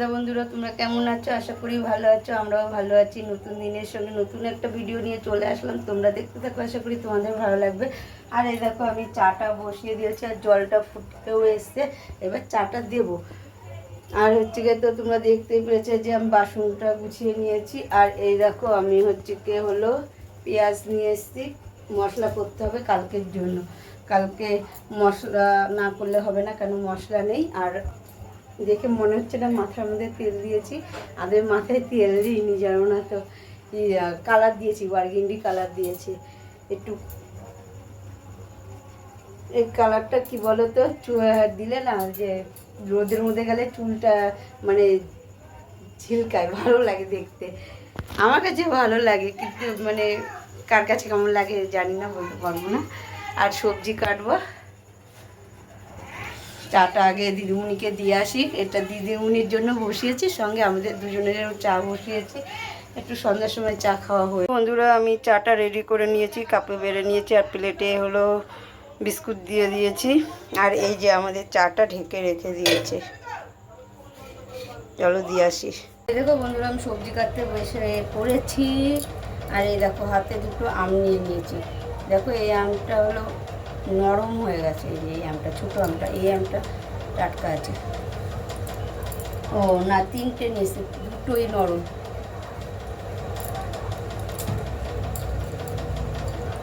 সন্ধ্যা বন্ধুরা, তোমরা কেমন আছো? আশা করি ভালো আছো, আমরাও ভালো আছি। নতুন দিনের সঙ্গে নতুন একটা ভিডিও নিয়ে চলে আসলাম। তোমরা দেখতে থাকো, আশা করি তোমাদের ভালো লাগবে। আর এই দেখো, আমি চাটা বসিয়ে দিয়েছি আর জলটা ফুটতেও এসছে। এবার চাটা দেবো। আর হচ্ছে গিয়ে তো তোমরা দেখতেই পেরেছ যে আমি বাসনটা গুছিয়ে নিয়েছি। আর এই দেখো, আমি হচ্ছে কি হলো পেঁয়াজ নিয়ে এসেছি। মশলা করতে হবে কালকের জন্য। কালকে মশলা না করলে হবে না, কেন মশলা নেই। আর দেখে মনে হচ্ছে না মাথার মধ্যে তেল দিয়েছি। আদের মাথায় তেল দিইনি, জানো না তো। কালার দিয়েছি, বার্গিন্ডি কালার দিয়েছি। একটু এই কালারটা কি বলো তো দিলে না যে রোদের মধ্যে গেলে চুলটা মানে ঝিলকায়, ভালো লাগে দেখতে। আমার কাছে ভালো লাগে, কিন্তু মানে কার কাছে কেমন লাগে জানি না, বলতে পারব না। আর সবজি কাটবো। চাটা আগে দিদিমণিকে দিয়ে আসি। এটা দিদিমণির জন্য বসিয়েছি সঙ্গে আমাদের দুজনেরও চা বসিয়েছি। একটু সন্ধ্যার সময় চা খাওয়া হয়ে বন্ধুরা আমি চাটা রেডি করে নিয়েছি কাপে বেড়ে নিয়েছি আর প্লেটে হলো বিস্কুট দিয়ে দিয়েছি। আর এই যে আমাদের চাটা ঢেকে রেখে দিয়েছে। চলো দিয়ে আসি। এই দেখো বন্ধুরা আমি সবজি কাটতে বসে পড়েছি। আর এই দেখো হাতে দুটো আম নিয়ে নিয়েছি। দেখো এই আমটা হলো নরম হয়ে গেছে এই যে এই আমটা, ছোটো আমটা, এই আমটা টাটকা আছে। ও, না, তিনটে নিয়েছে, দুটোই নরম।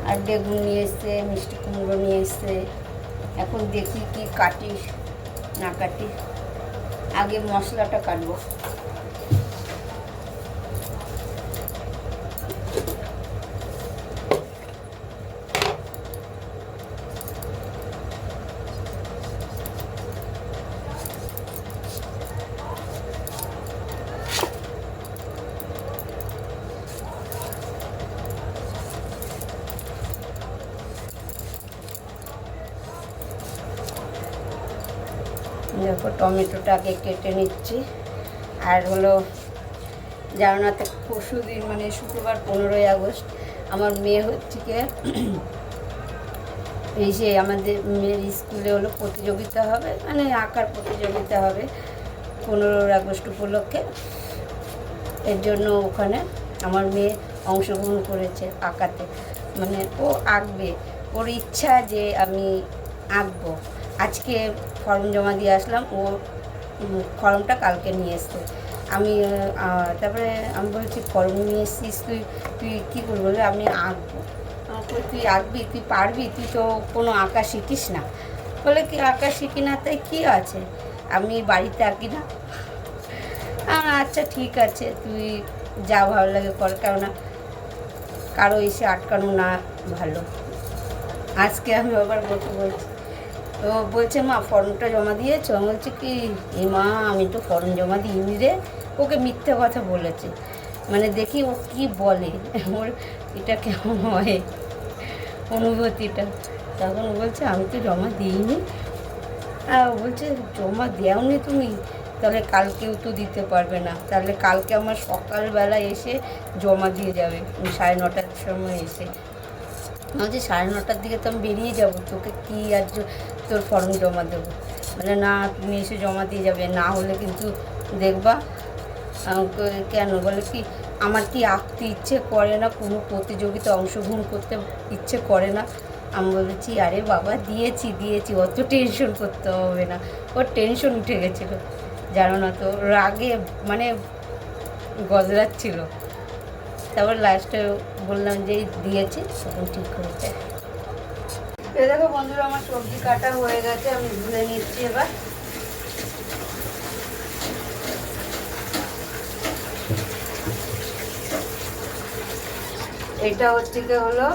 আর বেগুন নিয়ে এসছে মিষ্টি কুমড়ো নিয়ে এসছে এখন দেখি কি কাটিস না কাটিস আগে মশলাটা কাটবো দেখো টমেটোটাকে কেটে নিচ্ছি। আর হলো জানো না পরশু দিন মানে শুক্রবার পনেরোই আগস্ট, আমার মেয়ে হচ্ছে কি এই যে আমাদের মেয়ের স্কুলে হলো প্রতিযোগিতা হবে মানে আঁকার প্রতিযোগিতা হবে পনেরোই আগস্ট উপলক্ষে। এর জন্য ওখানে আমার মেয়ে অংশগ্রহণ করেছে আঁকাতে। মানে ও আঁকবে, ওর ইচ্ছা যে আমি আঁকবো। আজকে ফর্ম জমা দিয়ে আসলাম, ও ফর্মটা কালকে নিয়ে এসছে। আমি তারপরে আমি বলছি, ফর্ম নিয়ে এসছিস তুই তুই কী করবি? বলে, আমি আঁকবো। তুই আঁকবি, তুই পারবি? তুই তো কোনো আঁকা শিখিস না। বলে, কি আঁকা শিখি না, তাই কী আছে? আমি বাড়িতে আঁকি না। আচ্ছা ঠিক আছে, তুই যা ভালো লাগে কর, কেননা কারও এসে আটকানো না ভালো। আজকে আমি আবার বলতে বলছি তো বলছে, মা, ফর্মটা জমা দিয়েছ? আমি বলছি, কি? এ মা, আমি তো ফর্ম জমা দিইনি রে। ওকে মিথ্যে কথা বলেছে। মানে দেখি ও কি বলে। ওর এটা কেমন হয়? অনুভূতিটা। তখন বলছে, আমি তো জমা দিইনি। আর বলছে, জমা দেওনি তুমি? তাহলে কালকেও তো দিতে পারবে না। তাহলে কালকে আমার সকালবেলা এসে জমা দিয়ে যাবে। সাড়ে নটার সময় এসে। বলছি সাড়ে নটার দিকে তো আমি বেরিয়ে যাব, তোকে কি আর তোর ফর্ম জমা দেবো। মানে না, তুমি এসে জমা দিয়ে যাবে, না হলে কিন্তু দেখবা। কেন? বলে, কি, আমার কি আঁকতে ইচ্ছে করে না, কোনো প্রতিযোগিতা অংশগ্রহণ করতে ইচ্ছে করে না। আমি বলেছি, আরে বাবা, দিয়েছি দিয়েছি, অত টেনশন করতে হবে না। ওর টেনশন উঠে গেছিল। জানো না তো রাগে মানে গজরাচ্ছিল। তারপর লাস্টে বললাম যে দিয়েছি সেটা ঠিক হয়েছে। দেখো বন্ধুরা, আমার সবজি কাটা হয়ে গেছে, আমি ধুয়ে নিচ্ছি এবার। এটা হচ্ছে হলো?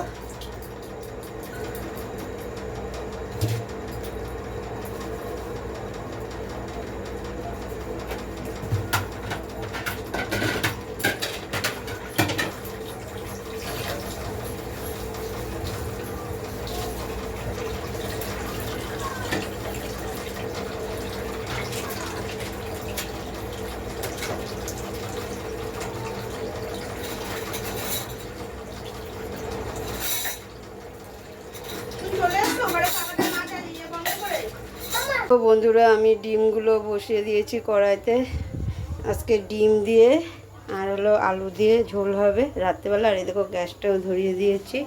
তো বন্ধুরা, আমি ডিমগুলো বসিয়ে দিয়েছি কড়াইতে। আজকে ডিম দিয়ে আর হলো আলু দিয়ে ঝোল হবে রাত্রেবেলা। আর এই দেখো গ্যাসটাও ধরিয়ে দিয়েছি।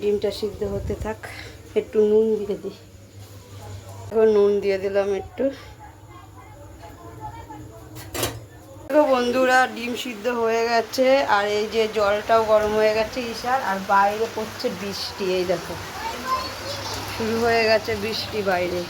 ডিমটা সিদ্ধ হতে থাক। একটু নুন দিয়ে দিই। এখন নুন দিয়ে দিলাম একটু। দেখো বন্ধুরা, ডিম সিদ্ধ হয়ে গেছে। আর এই যে জলটাও গরম হয়ে গেছে ঈশার। আর বাইরে পড়ছে বৃষ্টি, এই দেখো। শুরু হয়ে গেছে বৃষ্টি বাইরে।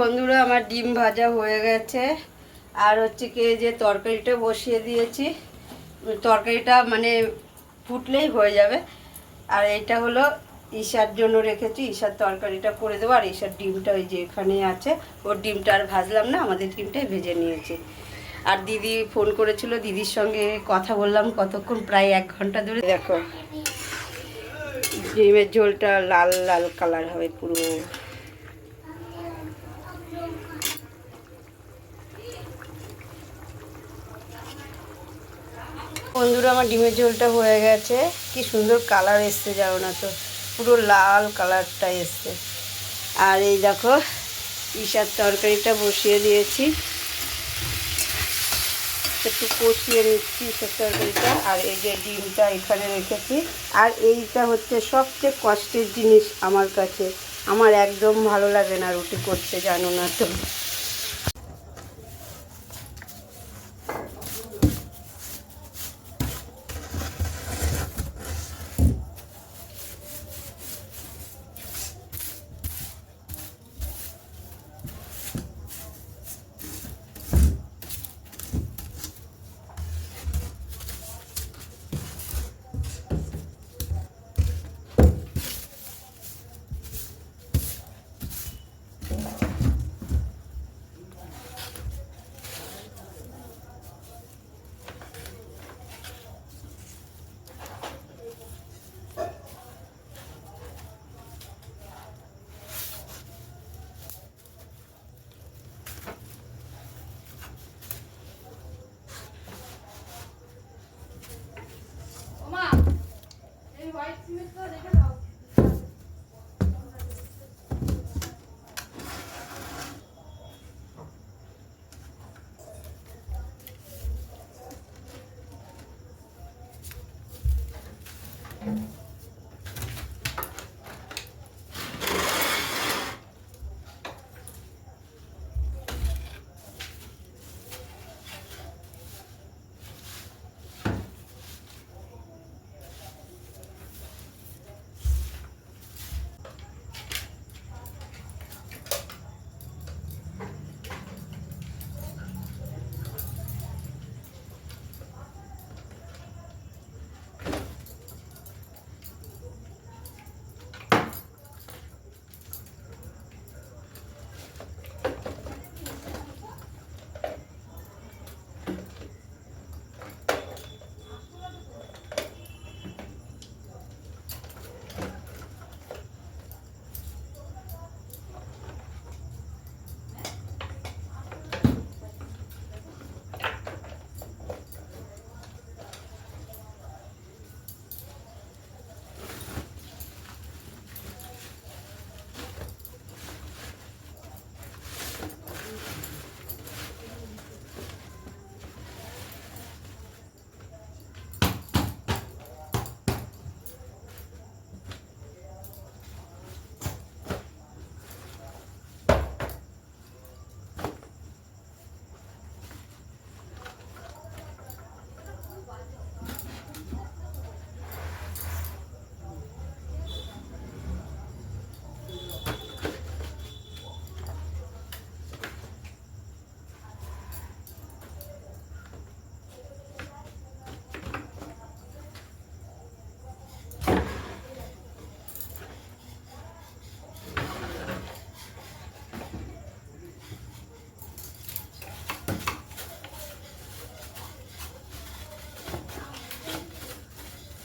বন্ধুরা, আমার ডিম ভাজা হয়ে গেছে। আর হচ্ছে কি যে তরকারিটা বসিয়ে দিয়েছি। তরকারিটা মানে ফুটলেই হয়ে যাবে। আর এটা হলো ঈশার জন্য রেখেছি। ঈশার তরকারিটা করে দেবো। আর ঈশার ডিমটা ওই যে এখানে আছে। ওর ডিমটা আর ভাজলাম না, আমাদের ডিমটাই ভেজে নিয়েছি। আর দিদি ফোন করেছিল, দিদির সঙ্গে কথা বললাম কতক্ষণ, প্রায় এক ঘণ্টা ধরে। দেখো ডিমের ঝোলটা লাল লাল কালার হবে পুরো। বন্ধুরা, আমার ডিমের ঝোলটা হয়ে গেছে। কি সুন্দর কালার এসছে যাও না তো? পুরো লাল কালারটা এসছে। আর এই দেখো, ঈশার তরকারিটা বসিয়ে দিয়েছি। একটু কষিয়ে নিচ্ছি ঈশার তরকারিটা। আর এই যে ডিমটা এখানে রেখেছি। আর এইটা হচ্ছে সবচেয়ে কষ্টের জিনিস আমার কাছে। আমার একদম ভালো লাগে না রুটি করতে, জানো না তো।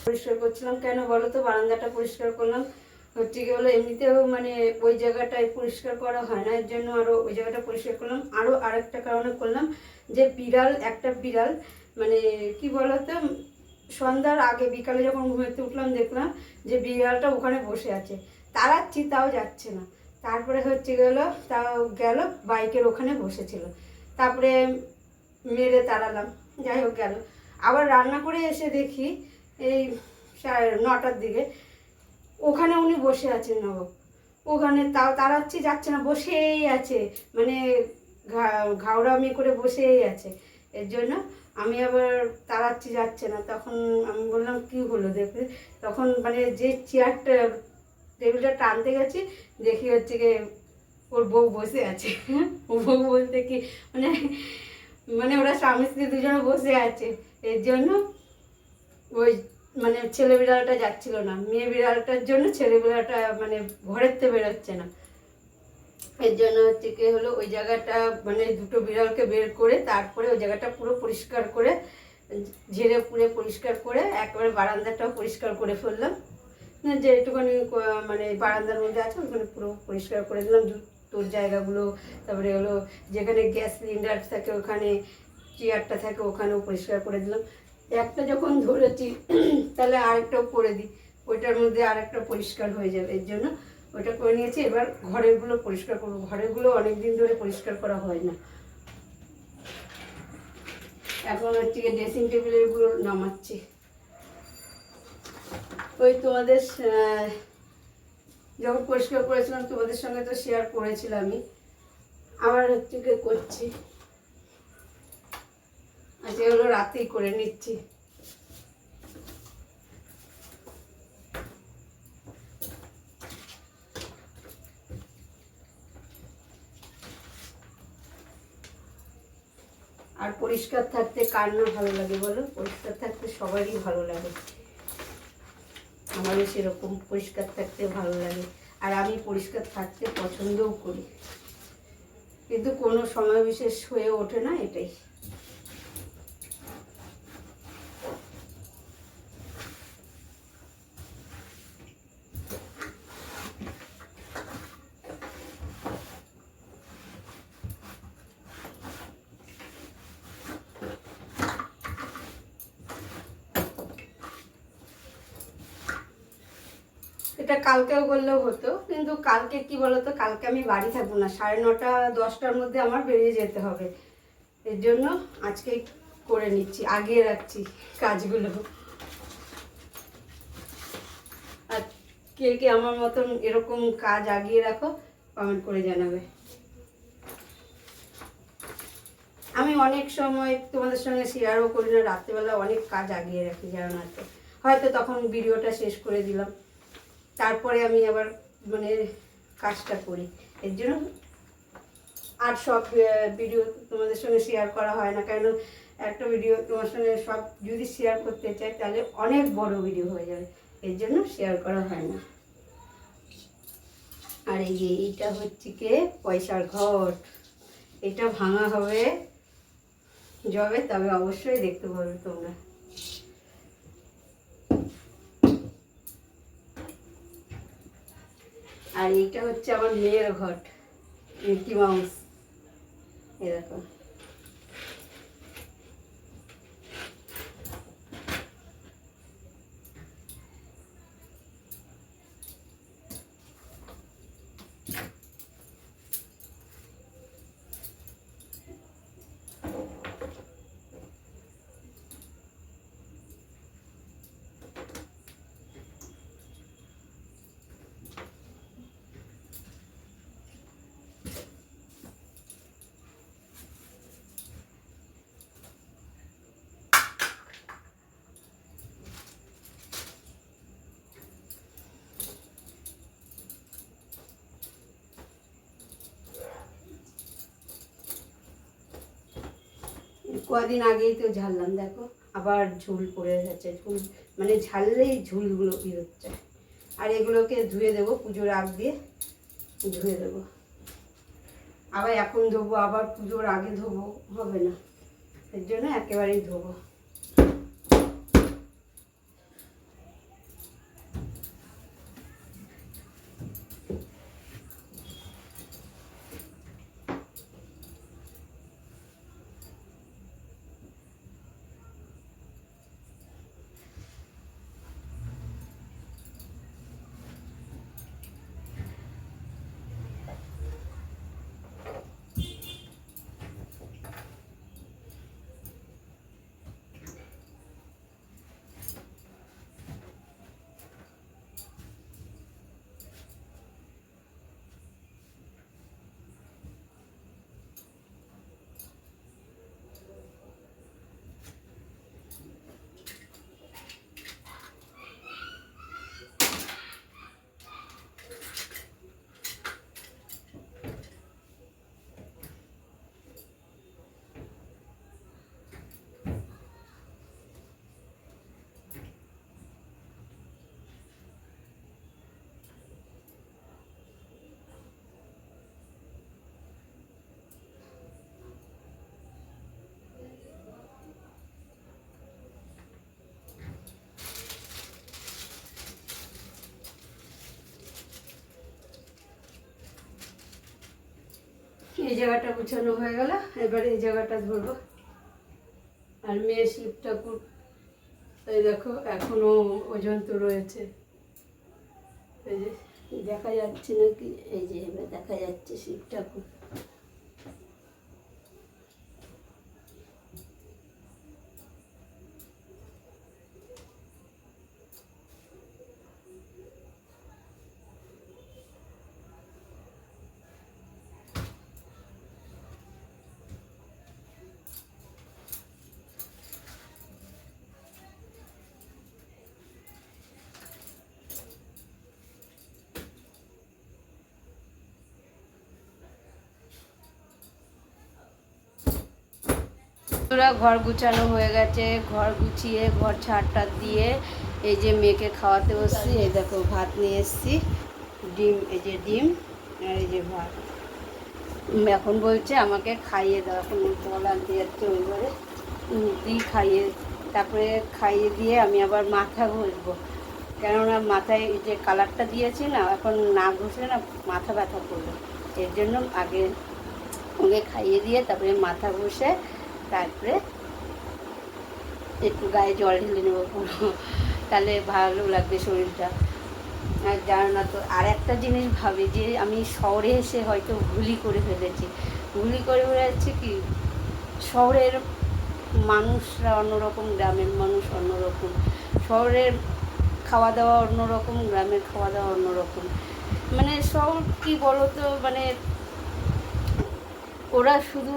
পরিষ্কার করছিলাম। কেন বলো তো? বারান্দাটা পরিষ্কার করলাম। হচ্ছে কি হলো এমনিতেও মানে ওই জায়গাটায় পরিষ্কার করা হয় না। এর জন্য আরও ওই জায়গাটা পরিষ্কার করলাম। আরও আরেকটা কারণে করলাম যে বিড়াল, একটা বিড়াল মানে কি বলো তো সন্ধ্যার আগে বিকালে যখন ঘুমাতে উঠলাম, দেখলাম যে বিড়ালটা ওখানে বসে আছে। তাড়াচ্ছি, তাও যাচ্ছে না। তারপরে হচ্ছে গেল, তাও গেল, বাইকের ওখানে বসেছিল। তারপরে মেরে তাড়ালাম। যাই হোক গেল। আবার রান্না করে এসে দেখি এই নটার দিকে। ওখানে উনি বসে আছেন নবাব ওখানে তাও তাড়াচ্ছি, যাচ্ছে না, বসেই আছে। মানে ঘাওড়ামি করে বসেই আছে। এর জন্য আমি আবার তাড়াচ্ছি, যাচ্ছে না। তখন আমি বললাম, কি হলো দেখবে তখন মানে যে চেয়ারটা, টেবিলটা টানতে গেছি, দেখি হচ্ছে গিয়ে ওর বউ বসে আছে। ও বউ বলতে কি মানে মানে ওরা স্বামী স্ত্রী দুজনে বসে আছে। এর জন্য ওই মানে ছেলে বিড়ালটা যাচ্ছিল না, মেয়ে বিড়ালটার জন্য ছেলে বিড়ালটা মানে থেকে বেরোচ্ছে না। এর জন্য হচ্ছে কি হলো, ওই জায়গাটা মানে দুটো বিড়ালকে বের করে তারপরে ওই জায়গাটা পুরো পরিষ্কার করে, ঝেড়ে পুড়ে পরিষ্কার করে, একবারে বারান্দাটাও পরিষ্কার করে ফেললাম। যেটুখানি মানে বারান্দার মধ্যে আছে, ওখানে পুরো পরিষ্কার করে দিলাম। তোর জায়গাগুলো, তারপরে হলো যেখানে গ্যাস সিলিন্ডার থাকে ওখানে, চেয়ারটা থাকে ওখানেও পরিষ্কার করে দিলাম। একটা যখন ধরেছি, তাহলে আরেকটাও করে দিই। ওইটার মধ্যে আরেকটা পরিষ্কার হয়ে যাবে, এর জন্য ওইটা করে নিয়েছি। এবার ঘরেরগুলো পরিষ্কার করব। ঘরেরগুলো অনেক দিন ধরে পরিষ্কার করা হয় না। এখন হচ্ছে ড্রেসিং টেবিলেরগুলো নামাচ্ছি। ওই তোমাদের যখন পরিষ্কার করেছিলাম, তোমাদের সঙ্গে তো শেয়ার করেছিলাম আমি আবার হচ্ছে করছি। হলো রাতেই করে নিচ্ছি। আর পরিষ্কার থাকতে কার না ভালো লাগে বলো? পরিষ্কার থাকতে সবারই ভালো লাগে। আমারও সেরকম পরিষ্কার থাকতে ভালো লাগে। আর আমি পরিষ্কার থাকতে পছন্দও করি। কিন্তু কোনো সময় বিশেষ হয়ে ওঠে না এটাই এটা কালকেও করলেও হতো, কিন্তু কালকে কি বলতো, কালকে আমি বাড়ি থাকব না, সাড়ে নটা, দশটার মধ্যে আমার বেরিয়ে যেতে হবে। এর জন্য আজকে করে নিচ্ছি, আগিয়ে রাখছি কাজগুলো। আর কে কে আমার মতন এরকম কাজ আগিয়ে রাখো কমেন্ট করে জানাবে। আমি অনেক সময় তোমাদের সঙ্গে শেয়ারও করি না, রাত্রেবেলা অনেক কাজ আগিয়ে রাখি, জানো না হয়তো তখন ভিডিওটা শেষ করে দিলাম। তারপরে আমি আবার মানে কাজটা করি। এর জন্য আর সব ভিডিও তোমাদের সঙ্গে শেয়ার করা হয় না। কেন একটা ভিডিও তোমার সঙ্গে সব যদি শেয়ার করতে চাই, তাহলে অনেক বড় ভিডিও হয়ে যাবে। এর জন্য শেয়ার করা হয় না। আর এই যে এইটা হচ্ছে কি? পয়সার ঘট এটা ভাঙা হবে। যবে তবে অবশ্যই দেখতে পাবে তোমরা। আর এইটা হচ্ছে আমার মেয়ের ঘট মিকি মাউস এরকম কদিন আগেই তো ঝাড়লাম, দেখো। আবার ঝুল পড়ে যাচ্ছে ঝুল মানে ঝাড়লেই ঝুলগুলো বেরোচ্ছে আর এগুলোকে ধুয়ে দেবো, পুজোর আগ দিয়ে ধুয়ে দেবো। আবার এখন ধোবো, আবার পুজোর আগে ধোবো, হবে না। এর জন্য একেবারেই ধোবো। এই জায়গাটা গুছানো হয়ে গেল। এবারে এই জায়গাটা ধরবো। আর মেয়ে শিব ঠাকুর, এই দেখো এখনও ওজন তো রয়েছে। এই যে, দেখা যাচ্ছে নাকি? এই যে, এবার দেখা যাচ্ছে শিব ঠাকুর। বন্ধুরা ঘর গুছানো হয়ে গেছে, ঘর গুছিয়ে, ঘর ছাড়টা দিয়ে এই যে মেয়েকে খাওয়াতে বসছি, এই দেখো ভাত নিয়ে এসছি, ডিম, এই যে ডিম আর এই যে ভাত। এখন বলছে আমাকে খাইয়ে দাও, এখন জল আনতে যাচ্ছে ওই ঘরে। দিই খাইয়ে, তারপরে খাইয়ে দিয়ে আমি আবার মাথা ঘষবো। কেননা মাথায় যে কালারটা দিয়েছি না, এখন না ঘষলে না মাথা ব্যথা করবে। এর জন্য আগে ওকে খাইয়ে দিয়ে তারপরে মাথা ঘষে তারপরে একটু গায়ে জল ঢেলে নেব তাহলে ভালো লাগবে শরীরটা। আর জানো না তো, আর একটা জিনিস ভাবে যে আমি শহরে এসে হয়তো ভুলই করে ফেলেছি। ভুলই করে ফেলেছি কি? শহরের মানুষরা অন্যরকম, গ্রামের মানুষ অন্যরকম। শহরের খাওয়া দাওয়া অন্যরকম, গ্রামের খাওয়া দাওয়া অন্যরকম। মানে শহর কি বলো তো মানে ওরা শুধু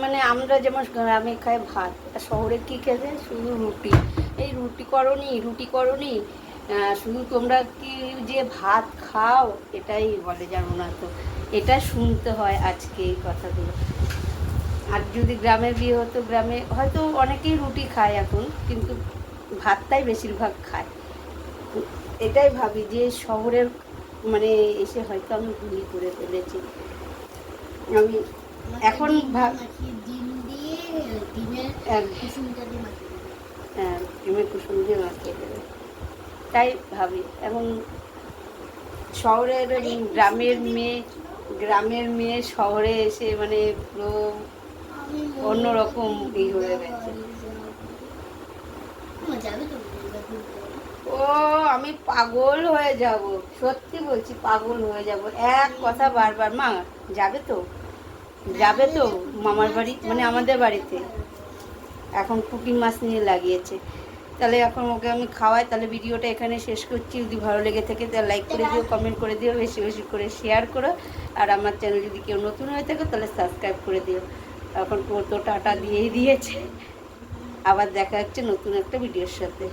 মানে আমরা যেমন গ্রামে খাই ভাত শহরে কী খেতে শুধু রুটি। এই রুটি করনি রুটি করনি শুধু তোমরা কি যে ভাত খাও, এটাই বলে জানো না তো এটা শুনতে হয় আজকে এই কথাগুলো। আর যদি গ্রামে বিয়ে হতো, গ্রামে হয়তো অনেকেই রুটি খায় এখন, কিন্তু ভাতটাই বেশিরভাগ খায়। এটাই ভাবি যে শহরের মানে এসে হয়তো আমি ভুলই করে ফেলেছি। আমি এখন ভাব ডিম দিয়ে ডিমের কুসুমটা দিয়ে হ্যাঁ ডিমের কুসুম দিয়ে মাখিয়ে দেবে। তাই ভাবি। এখন শহরের গ্রামের মেয়ে গ্রামের মেয়ে শহরে এসে মানে পুরো অন্যরকম ই হয়ে গেছে? ও আমি পাগল হয়ে যাব। সত্যি বলছি পাগল হয়ে যাব। এক কথা বারবার মা যাবে তো? যাবে তো মামার বাড়ি মানে আমাদের বাড়িতে। এখন পুঁটি মাছ নিয়ে লাগিয়েছে। তাহলে এখন ওকে আমি খাওয়াই, তাহলে ভিডিওটা এখানে শেষ করছি। যদি ভালো লেগে থাকে তাহলে লাইক করে দিও কমেন্ট করে দিও, বেশি বেশি করে শেয়ার করো। আর আমার চ্যানেল যদি কেউ নতুন হয়ে থাকে তাহলে সাবস্ক্রাইব করে দিও। এখন তো টাটা দিয়েই দিয়েছে। আবার দেখা হচ্ছে নতুন একটা ভিডিওর সাথে।